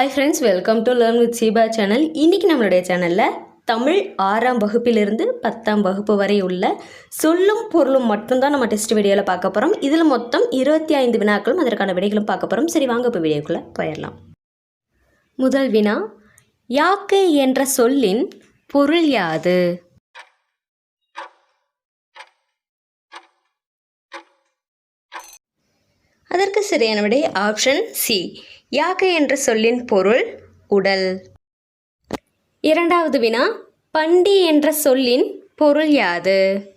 Hi friends welcome to learn with Seeba channel இன்றைக்கி நம்மளுடைய சேனலில் தமிழ் ஆறாம் வகுப்பிலிருந்து பத்தாம் வகுப்பு வரை உள்ள சொல்லும் பொருளும் மட்டும்தான் நம்ம டெஸ்ட் வீடியோவில் பார்க்க போகிறோம் இதில் மொத்தம் இருபத்தி ஐந்து வினாக்களும் அதற்கான விடைகளும் பார்க்க போகிறோம் சரி வாங்க இப்போ வீடியோக்குள்ளே போயிடலாம். முதல் வினா யாக்கை என்ற சொல்லின் பொருள் யாது? அதற்கு சரியான விடை ஆப்ஷன் சி யாக்கை என்ற சொல்லின் பொருள் உடல். இரண்டாவது வினா பண்டி என்ற சொல்லின் பொருள் யாது?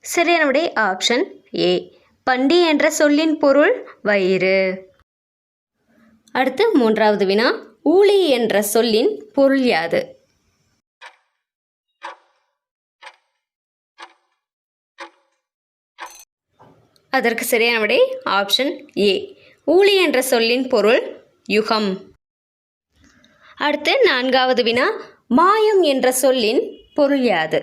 சரியான விடை ஆப்ஷன் ஏ பண்டி என்ற சொல்லின் பொருள் வயிறு. அடுத்து மூன்றாவது வினா ஊழி என்ற சொல்லின் பொருள் யாது? அதற்கு சரியான விடை ஆப்ஷன் ஏ ஊழி என்ற சொல்லின் பொருள் யுகம். அடுத்து நான்காவது வினா மாயம் என்ற சொல்லின் பொருள் யாது?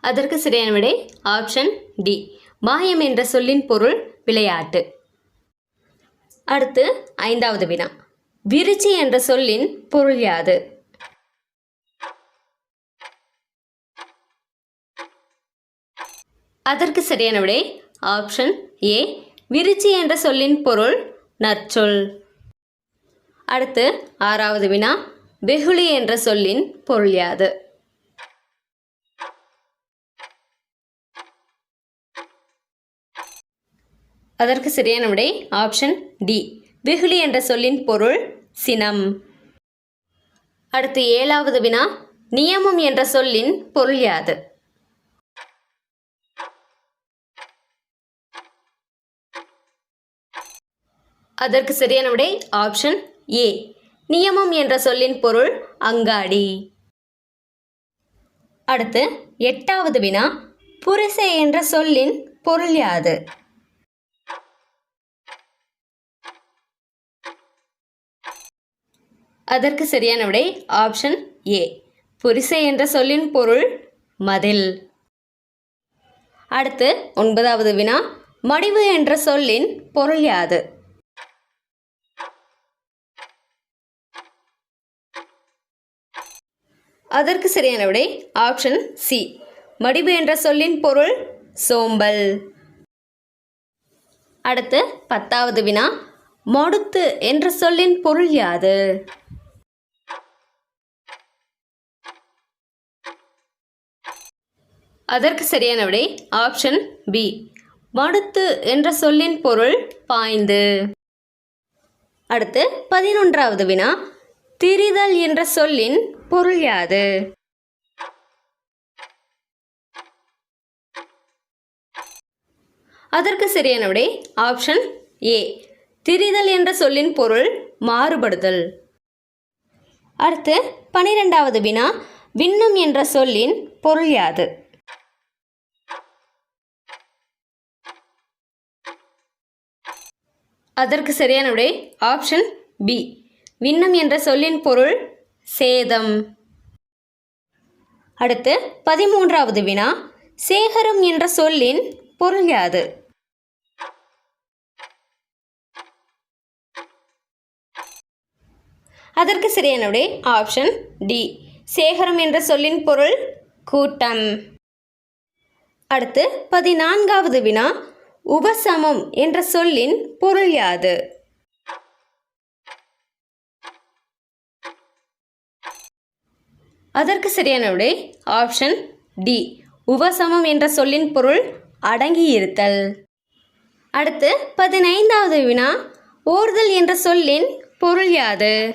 அதற்கு சரியான விடை ஆப்ஷன் டி மாயம் என்ற சொல்லின் பொருள் விளையாட்டு. அடுத்து ஐந்தாவது வினா விருச்சி என்ற சொல்லின் பொருள் யாது? அதற்கு சரியான விடை. ஆப்ஷன் ஏ விருச்சி என்ற சொல்லின் பொருள் நற்சொல். அடுத்து ஆறாவது வினா வெகுளி என்ற சொல்லின் பொருள் யாது? அதற்கு சரியான விடை. ஆப்ஷன் டி வெகுளி என்ற சொல்லின் பொருள் சினம். அடுத்து ஏழாவது வினா நியமம் என்ற சொல்லின் பொருள் யாது? அதற்கு சரியான விடை ஆப்ஷன் ஏ நியமம் என்ற சொல்லின் பொருள் அங்காடி. அடுத்து எட்டாவது வினா புரிசை என்ற சொல்லின் பொருள் யாது? அதற்கு சரியான விடை ஆப்ஷன் ஏ புரிசை என்ற சொல்லின் பொருள் மதில். அடுத்து ஒன்பதாவது வினா மடிவு என்ற சொல்லின் பொருள் யாது? அதற்கு சரியான விடை ஆப்ஷன் சி மடிவு என்ற சொல்லின் பொருள் சோம்பல். அடுத்து பத்தாவது வினா. மொடுத்து என்ற சொல்லின் பொருள் யாது? அதற்கு சரியான விடை ஆப்ஷன் பி மடுத்து என்ற சொல்லின் பொருள் பாய்ந்து. அடுத்து பதினொன்றாவது வினா. திரிதல் என்ற சொல்லின் பொருள் யாது அதற்கு சரியான விடை ஆப்ஷன் ஏ திரிதல் என்ற சொல்லின் பொருள் மாறுபடுதல். அடுத்து பனிரெண்டாவது வினா விண்ணம் என்ற சொல்லின் பொருள் யாது அதற்கு சரியான விடை ஆப்ஷன் பி விண்ணம் என்ற சொல்லின் பொருள் சேதம். அடுத்து பதிமூன்றாவது வினா. சேகரம் என்ற சொல்லின் பொருள் யாது? அதற்கு சரியானுடைய ஆப்ஷன் டி சேகரம் என்ற சொல்லின் பொருள் கூட்டம். அடுத்து பதினான்காவது வினா. உபசமம் என்ற சொல்லின் பொருள் யாது? அதற்கு சரியான விடை ஆப்ஷன் டி. உபசமம் என்ற சொல்லின் பொருள் அடங்கியிருத்தல். அடுத்து பதினைந்தாவது வினா. ஓர்தல் என்ற சொல்லின் பொருள் யாது?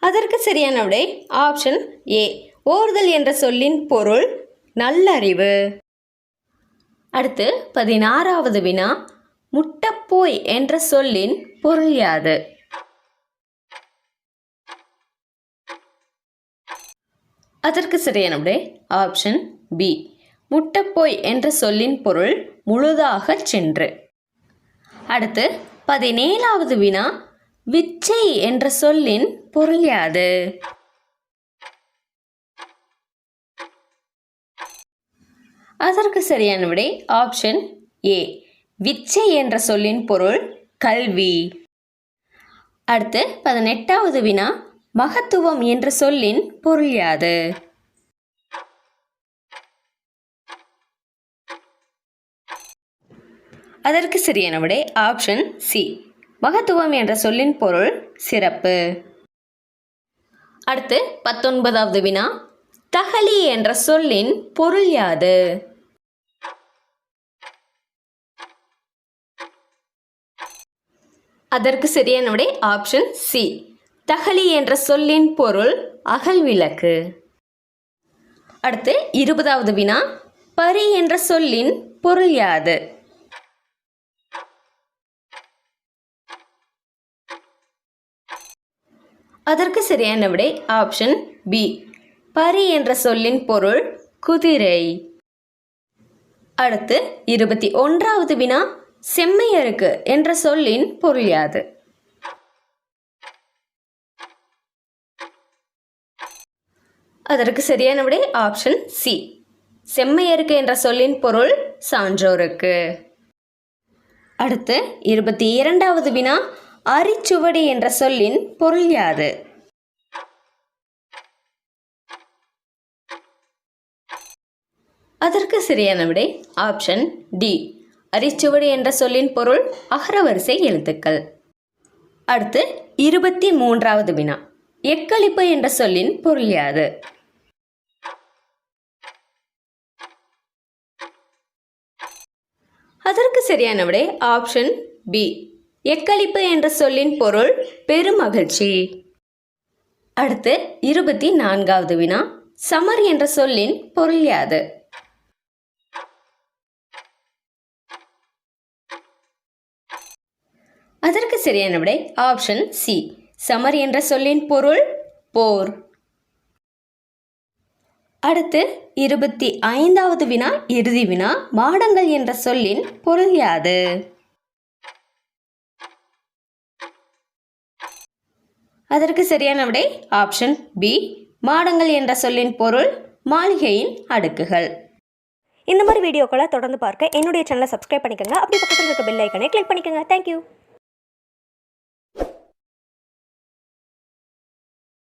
அதற்கு சரியான விடை ஆப்ஷன் ஏ. ஓர்தல் என்ற சொல்லின் பொருள் நல்லறிவு. அடுத்து பதினாறாவது வினா. முட்டப்போய் என்ற சொல்லின் பொருள் யாது? அதற்கு சரியான ஆப்ஷன் பி முட்டப்போய் என்ற சொல்லின் பொருள் முழுதாகச் சென்று. அடுத்து பதினேழாவது வினா. விச்சை என்ற சொல்லின் பொருள் யாது? அதற்கு சரியான விடை ஆப்ஷன் ஏ விச்சை என்ற சொல்லின் பொருள் கல்வி. அடுத்து பதினெட்டாவது வினா மகத்துவம் என்ற சொல்லின் பொருள் யாது? அதற்கு சரியான விடை ஆப்ஷன் சி மகத்துவம் என்ற சொல்லின் பொருள் சிறப்பு. அடுத்து பத்தொன்பதாவது வினா தகலி என்ற சொல்லின் பொருள் யாது? அதற்கு சரியான விடை ஆப்ஷன் சி தகலி என்ற சொல்லின் பொருள் அகல் விளக்கு. அடுத்து இருபதாவது வினா பரி என்ற சொல்லின் பொருள் யாது? அதற்கு சரியான விடை ஆப்ஷன் பி பரி என்ற சொல்லின் பொருள் குதிரை. அடுத்து இருபத்தி ஒன்றாவது வினா செம்மையருக்கு என்ற சொல்லின் பொருள் யாது? அதற்கு சரியான விடை ஆப்ஷன் சி செம்மையருக்கு என்ற சொல்லின் பொருள் சான்றோருக்கு. அடுத்து இருபத்தி இரண்டாவது வினா அரிச்சுவடி என்ற சொல்லின் பொருள் யாது? அதற்கு சரியான விடை ஆப்ஷன் டி அரிச்சுவடு என்ற சொல்லின் பொருள் அகரவரிசை எழுத்துக்கள். அடுத்து இருபத்தி மூன்றாவது வினா. எக்களிப்பு என்ற சொல்லின் பொருள் யாது? அதற்கு சரியான விடை ஆப்ஷன் பி. எக்களிப்பு என்ற சொல்லின் பொருள் பெருமகிழ்ச்சி. அடுத்து இருபத்தி நான்காவது வினா. சமர் என்ற சொல்லின் பொருள் யாது? அதற்கு சரியான விடை ஆப்ஷன் சி சமர் என்ற சொல்லின் பொருள் போர். அடுத்து இருபத்தி ஐந்தாவது வினா இறுதி வினா மாடங்கள் என்ற சொல்லின் பொருள் யாது? அதற்கு சரியான விடை ஆப்ஷன் பி மாடங்கள் என்ற சொல்லின் பொருள் மாளிகையின் அடுக்குகள். இந்த மாதிரி வீடியோக்களை தொடர்ந்து பார்க்க என்னுடைய சேனலை சப்ஸ்கிரைப் பண்ணிக்கோங்க. அப்படி பக்கத்தில் இருக்க பெல் ஐக்கனை கிளிக் பண்ணிக்கோங்க. தேங்க்யூ